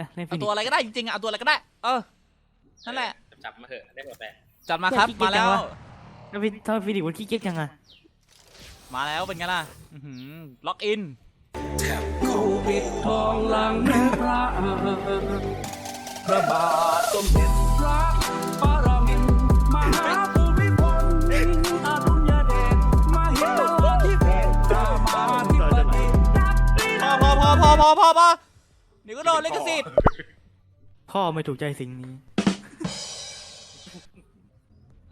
นะเล่นเอาฟินิตัวอะไรก็ได้จริงๆอะเอาตัวอะไรก็ได้ เออ นั่นแหละ จับมาเถอะได้หมดแหละจัดมาครับ มาแล้ว แล้วฟิทำไมฟินิกมันขี้เก๊กยังไงมาแล้วเป็นไงล่ะล็อกอินปิดทองหลังพระพระบาทสมเด็จพระปรมินทรมหาภูมิพลอดุลยเดชมหิดลธิเบศรามาธิบดีนับปีพอพอพอพอพอพอพอ เดี๋ยวก็โดนลิขสิทธิ์พ่อไม่ถูกใจสิ่งนี้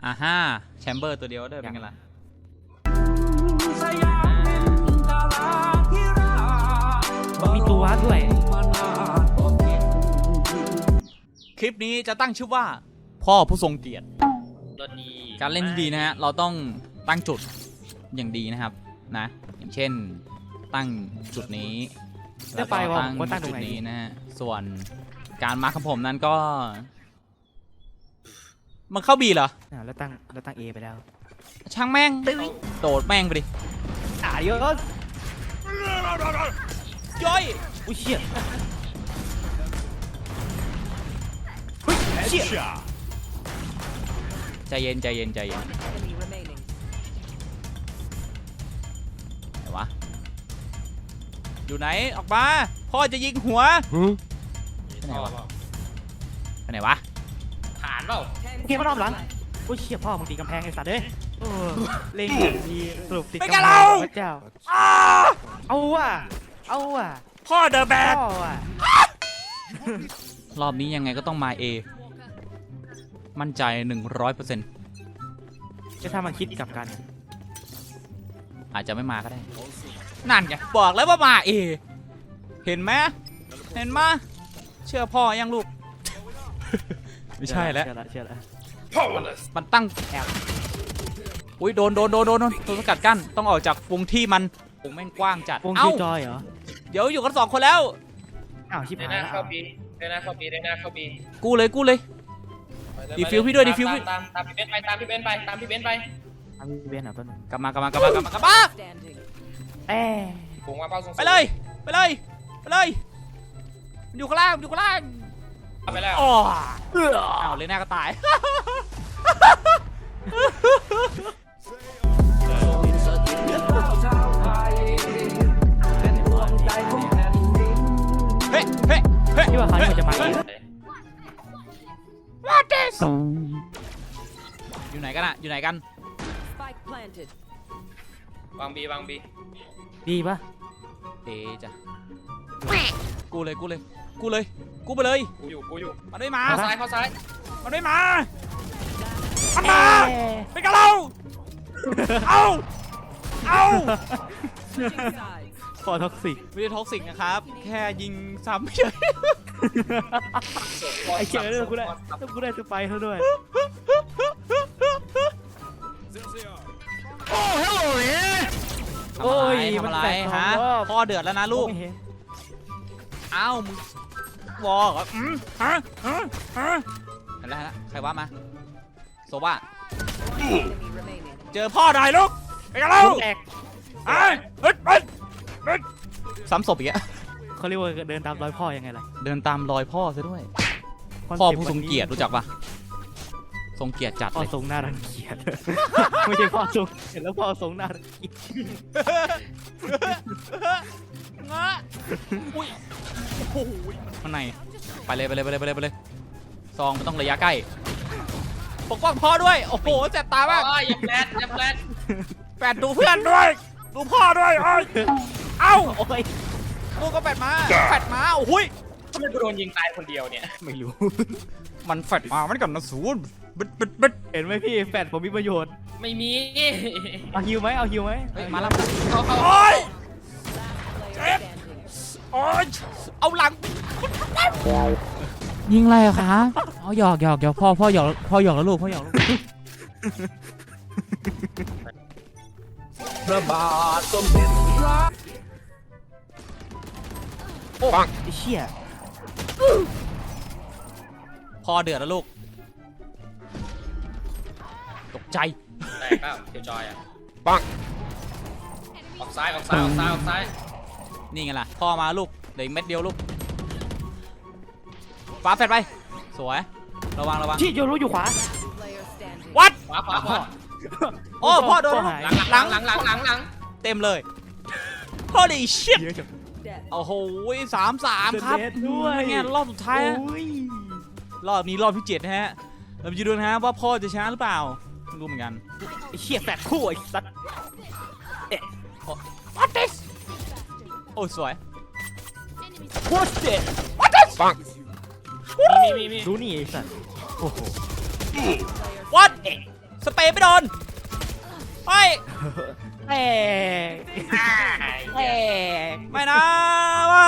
อ่าฮ่าแชมเบอร์ตัวเดียวเด้อเป็นไงล่ะสยามเป็นดาราธิรามันมีตัววาร์ปด้วยมานาตอนเย็นคลิปนี้จะตั้งชื่อว่า พ่อผู้ทรงเกียรติ รถดีการเล่นที่ดีนะฮะ เราต้องตั้งจุดอย่างดีนะครับ นะ อย่างเช่น ตั้งจุดนี้ จะไปวะผมก็ตั้งตรจุงดไหนนี้นะฮะส่วนการมาร์คของผมนั้นก็ มันเข้าบีเหรอ อ่าแล้วตั้งแล้วตั้งเอไปแล้วช่างแม่ง โดดแม่งไปดิอ่าเยอะย้อยอุ้ยเชี่ยเฮ้ยเชี่ยใจเย็นใจเย็นใจเย็น Enemy อยู่ไหนออกมา พ่อจะยิงหัวไปไหนวะไปไหนวะผ่านเปล่าโอเคมารอบหลังอุ้ยเชี่ยพ่อมึงตีกำแพงไอ้สัตว์เอ้ยเออเล่นอย่างดีสรุปติดไม่กำกล้าแพเรางพระเจ้าอ้าเอาว่ะเอาว่ะพ่อเดอะแบกพ่อว่ะรอบนี้ยังไงก็ต้องมา A มั่นใจ 100%จะถ้ามันคิดกลับกัน อาจจะไม่มาก็ได้ นั่นไงบอกแล้วว่ามา A เห็นไหมเห็นไหมเชื่อพ่อยังลูก ไม่ใช่แล้ว เชื่อแล้วเชื่อแล้วมันตั้งแอบอุ้ยโดนโดนโดนโดนโดนโดนสกัดกั้นต้องออกจากวงที่มันวงแม่งกว้างจัดวงเอ้าคิวจอยเหรอเดี๋ยวอยู่กันสองคนแล้ว อ้าวชิบเดินหาหยน้าแล้วเข้าบีเดินหน้าเข้าบีเดินหน้าเข้าบีกูเลยกูเลยไปเลย ดีฟิวพี่ด้วยดีฟิวตามพี่ตามตามพี่เบนซ์ไปตามพี่เบนซ์ไปตามพี่เบนซ์ไป ทำอีเวนต์อะแป๊บนึงกลับมากลับมากลับมากลับมากลับมา Standing. เอ้ผงมาเป้าสูงๆไปเลยไปเลยไปเลยมันอยู่ข้างล่างมันอยู่ข้างล่างเอาไปแล้วอ๋ออ้าวเลยหน้าก็ตาย เฮ้ยเฮ้ยเฮ้ยที่ว่าเขาที่มันจะมาอีก What this อยู่ไหนกันอะอยู่ไหนกัน Spike planted. วางบีวางบีดีปะเดจ้ะกูเลยกูเลย กูเลย กูไปเลยกูอยู่กูอยู่มันไม่มา เข้าซ้ายเข้าซ้ายมันไม่มามันมาเป็นกับเรา เอาเอา Switching sides. พอท็อกซิกไม่ได้ท็อกซิกนะครับ แค่ยิงซ้ำเฉย ไอ้เจ๋อเลยกูได้กูได้สไปร์เขาด้วย ทำอะไรทำอะไรฮะพ่อเดือดแล้วนะลูกไม่เห็นเอ้ามึงวอเหรออืมฮะฮะฮะเห็นแล้วเห็นแล้วใครว่ามาโซว่า Enemy remaining. เจอพ่อหน่อยลูกไปกันเราแตกเอ้ยเฮ้ยเฮ้ยเฮ้ยซ้ำศพอีกอะเขาเรียกว่าเดินตามรอยพ่อยังไงล่ะ เดินตามรอยพ่อซะด้วยคอนพ่อเซ็ปต์ผู้ทรงเกียรติรู้จักปะ ทรงเกียรติจัดพ่อเลยทรงหน้ารังเกียจ ไม่ใช่พ่อทรงเห็นแล้วพ่อทรงหน้ารังเกียจงะอุ้ยโอ้โหข้างในไปเลยไปเลยไปเลยไปเลยไปเลยซองมันต้องระยะใกล้ปกป้องพ่อด้วยโอ้โหแสบตามากอ๋ออย่าแฟลตอย่าแฟลตแปดดูเพื่อนด้วยดูพ่อด้วยเอ้ยเอ้าโอ้ยกูก็แปดมาแปดมาโอ้ยทำไมกูโดนยิงตายคนเดียวเนี่ย ไม่รู้ มันแฟดมามันกันนะศูนย์ บิดบิดบิดเห็นไหมพี่แฟดผมมีประโยชน์ไม่มีเอาฮิวไหมเอาฮิวไหมเฮ้ยมาแล้วเข้าเข้าโอ้ย Player standing. โอ้ยเอาหลังยิงอะไรอะคะอ๋อหยอกหยอกหยอกพ่อพ่อหยอกพ่อหยอกแล้วลูกพ่อหยอกลูกพระบาทสมเด็จพระไอ้เชี่ยพ่อเดือดแล้วลูก ใจ แตกเปล่าเทียวจอยอะปังออกซ้ายออกซ้ายออกซ้ายออกซ้ายนี่ไงล่ะ พ่อมาลูกเดี๋ยวอีกเม็ดเดียวลูกฟ้าแฟดไป สวย ระวังระวัง ที่โยรู้อยู่ขวา Player standing. วัด ขวาขวาขวาโอ้ พ่อโดนหายหลังหลังหลังหลังหลังหลังเต็มเลย holy shit เยอะจัง Death. โอ้โหสามสามครับเด็ดด้วย เนี่ยรอบสุดท้ายฮะ โอ้ยรอบนี้รอบที่เจ็ดนะฮะ เราจะดูนะฮะว่าพ่อจะชนะหรือเปล่าไม่ รู้เหมือนกันไอ้เชี่ยแฟดคู่ไอ้สัตว์ What this โอ้สวย What's this มีมีมีดูนี่ไอ้สัตว์โอ้โห What สเปรย์ไม่โดนเฮ้ยแตกแตกไม่นะว่า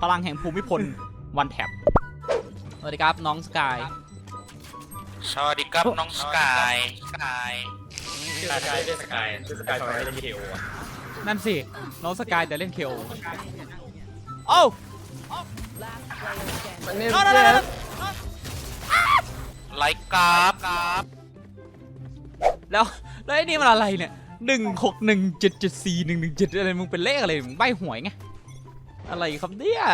พลังแห่งภูมิพลวันแท็บสวัสดีครับน้องสกาย สวัสดีครับน้องสกายสกายชื่อสกายชื่อสกายชื่อสกายทำไมเล่นเทลอะนั่นสิ น้องสกายแต่เล่นเคโอโอ้ Last player standing. โน่นโน่นโน่นไลค์กราฟกราฟแล้วแล้วไอ้นี่มันอะไรเนี่ยหนึ่งหกหนึ่งเจ็ดเจ็ดสี่หนึ่งหนึ่งเจ็ดอะไรมึงเป็นเลขอะไรมึงใบหวยไงอะไรครับเนี่ย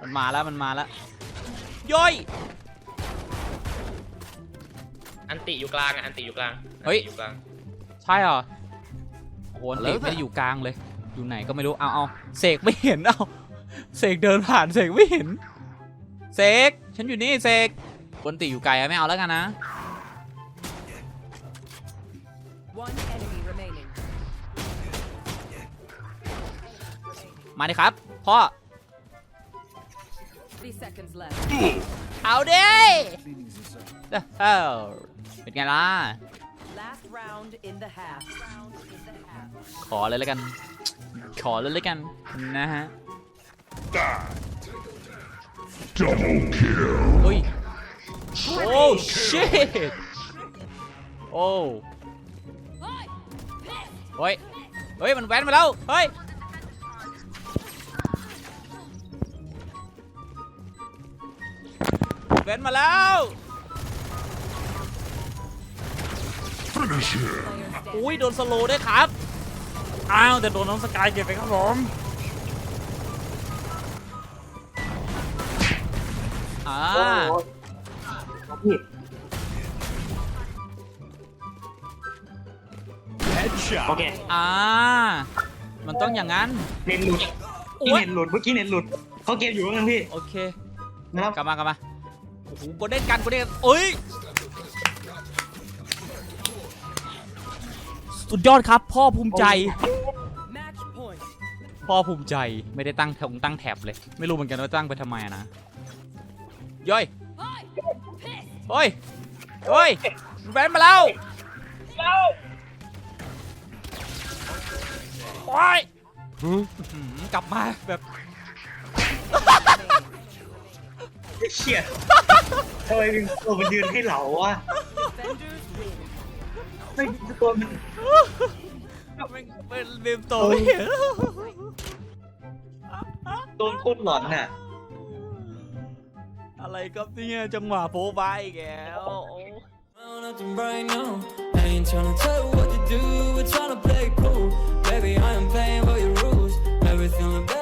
มันมาแล้วมันมาแล้วย่อย อันติอยู่กลางอะอันติอยู่กลางเฮ้ย อันติอยู่กลางใช่เหรอโอ้โหเด็กไม่ได้อยู่กลางเลย อยู่ไหนก็ไม่รู้ เอาเอาเสกไม่เห็นเอาเสกเดินผ่านเสกไม่เห็น เสกฉันอยู่นี่เสกคนติอยู่ไกลอะไม่เอาแล้วกันนะ One enemy remaining. มาดิครับพ่อ30 seconds left. เอาดิเออ เป็นไงล่ะ Last round in the half. Round in the half. ขอเลยแล้วกัน ขอเลยแล้วกันนะฮะเฮ้ย โอ้ shit โอ้เฮ้ย เฮ้ย มันแว้นมาแล้ว เฮ้ย แว้นมาแล้ว อุ้ยโดนสโลว์ด้วยครับ อ้าวแต่โดนน้องสกายเก็บไปครับผมอ่าโอเคอ่า มันต้องอย่างนั้น เน็ตหลุดโอ๊พี่ยเน็ตหลุดเมื่อกี้เน็ตหลุดเขาเกมอยู่กันพี่ โอเค นะครับ กลับมากลับมา โอ้โหกดเล่นกันกดเล่นกันเอ้ย สุดยอดครับ พ่อภูมิใจ Match point. พ่อภูมิใจไม่ได้ตั้งแถงตั้งแถบเลย ไม่รู้เหมือนกันว่าตั้งไปทำไมอะนะย่อยเฮ้ยเฮ้ยมันแบนมาแล้วโอ้ยอื้อหือกลับมาแบบเชี่ยทำไมเป็นตัวมันยืนให้เหลาวะ Defenders win. ไม่ตัวมันเป็นเป็นเบมโตไม่เห็นตัวมันโคตรหลอนน่ะ อะไรครับเนี่ยจังหวะโป๊บายอีกแล้ว Nothing right now. I ain't tryna tell you what to do. We're tryna play cool. Baby, I am playing by your rules. Everything look better.